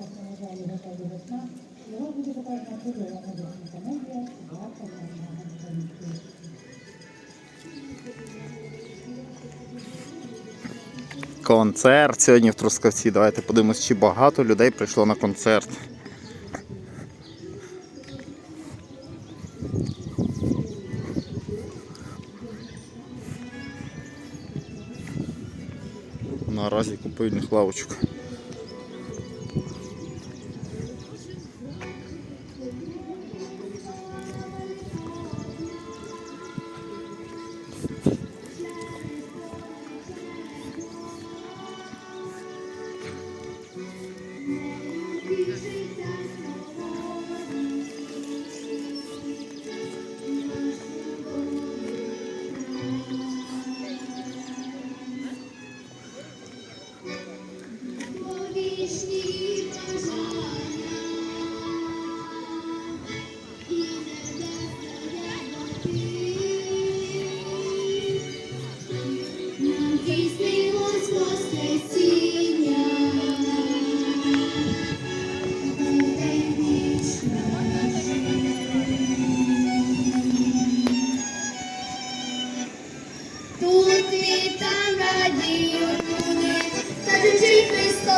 на залі готові весна. Його буде показана чудова музична комедія «Завтра на українській». Концерт сьогодні в Трускавці. Давайте подивимось, чи багато людей прийшло на концерт. Наразі купують лавочку. Thank you.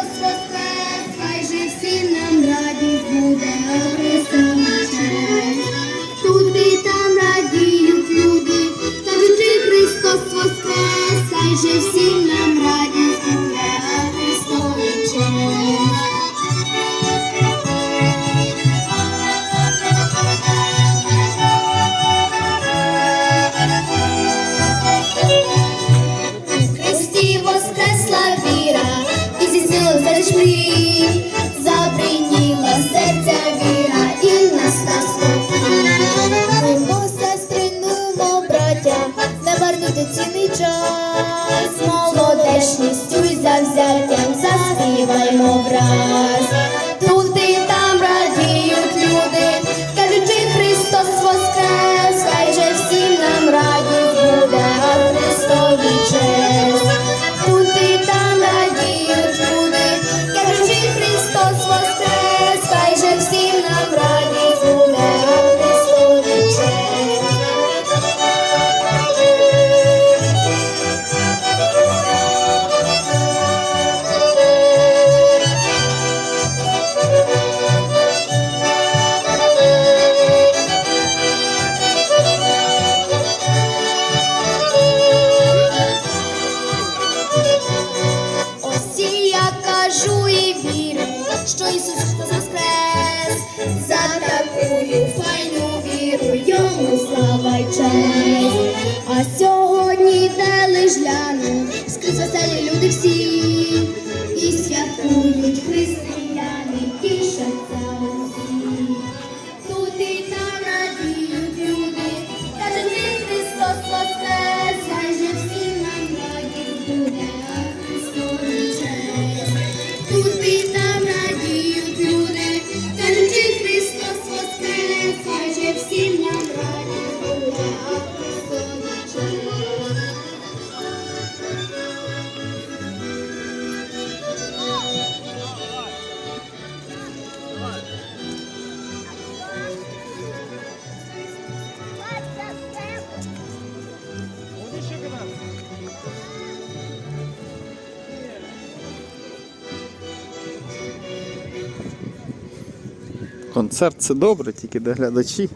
Христос воскрес, хай же всім нам радість буде, this що Ісус Христос воскрес. За такую файну віру йому слава й честь. А Концерт це добре, тільки де глядачі.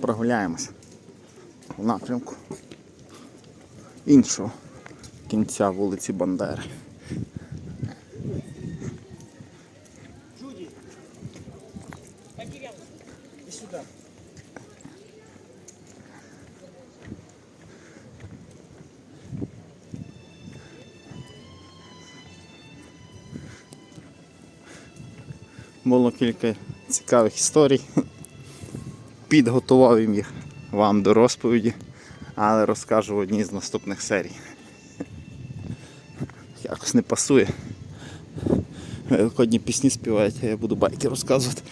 Прогуляємось в напрямку іншого кінця вулиці Бандери. Було кілька цікавих історій. Підготував їм їх вам до розповіді, але розкажу в одній з наступних серій. якось не пасує. Великодні пісні співають, а я буду байки розказувати.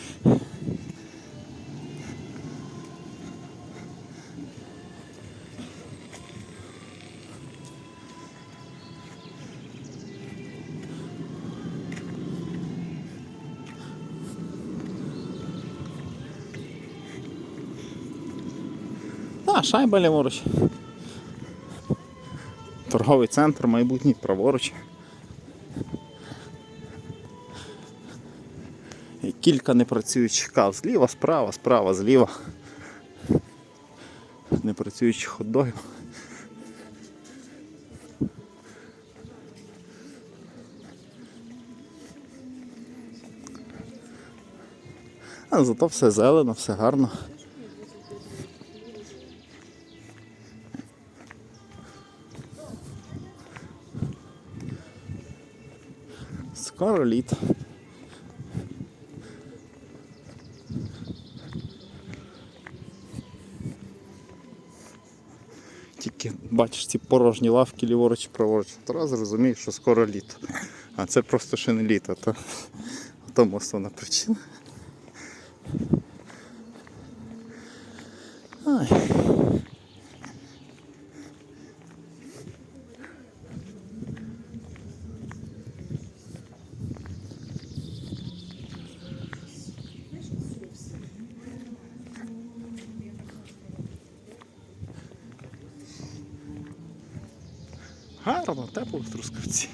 А, шайба ліворуч. Торговий центр, майбутній, праворуч. І кілька непрацюючих кав. Зліва, справа, справа, зліва. Непрацюючих хот-догів. А зато все зелено, все гарно. Скоро літо. Тільки бачиш ці порожні лавки ліворуч праворуч, одразу розумієш, що скоро літо. А це просто ще не літо, то тому основна причина. Гарно, тепло в Трускавці.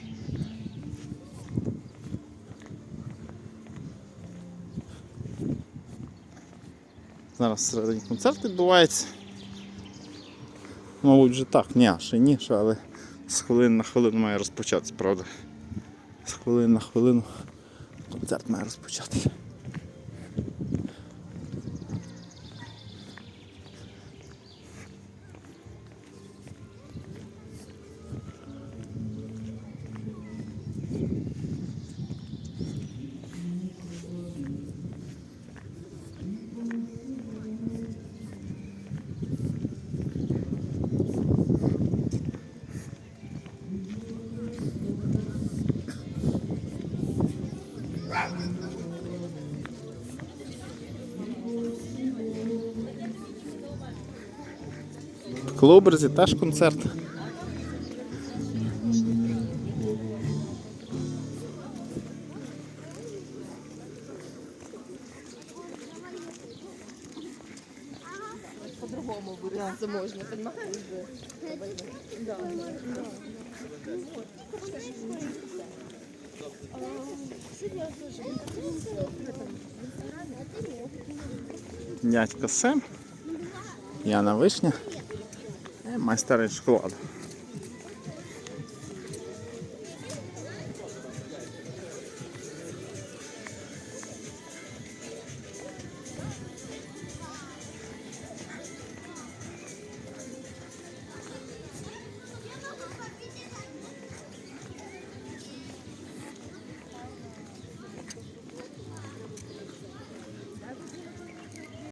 Зараз всередині концерт відбувається. Мабуть, вже так, ні, ще ні, ще, але з хвилини на хвилину має розпочатися, правда. З хвилини на хвилину концерт має розпочатися. В Клуберзі теж концерт. по-другому выразиться можно, понимаешь? Дядько Сем, Яна Вишня, і майстерень шоколаду.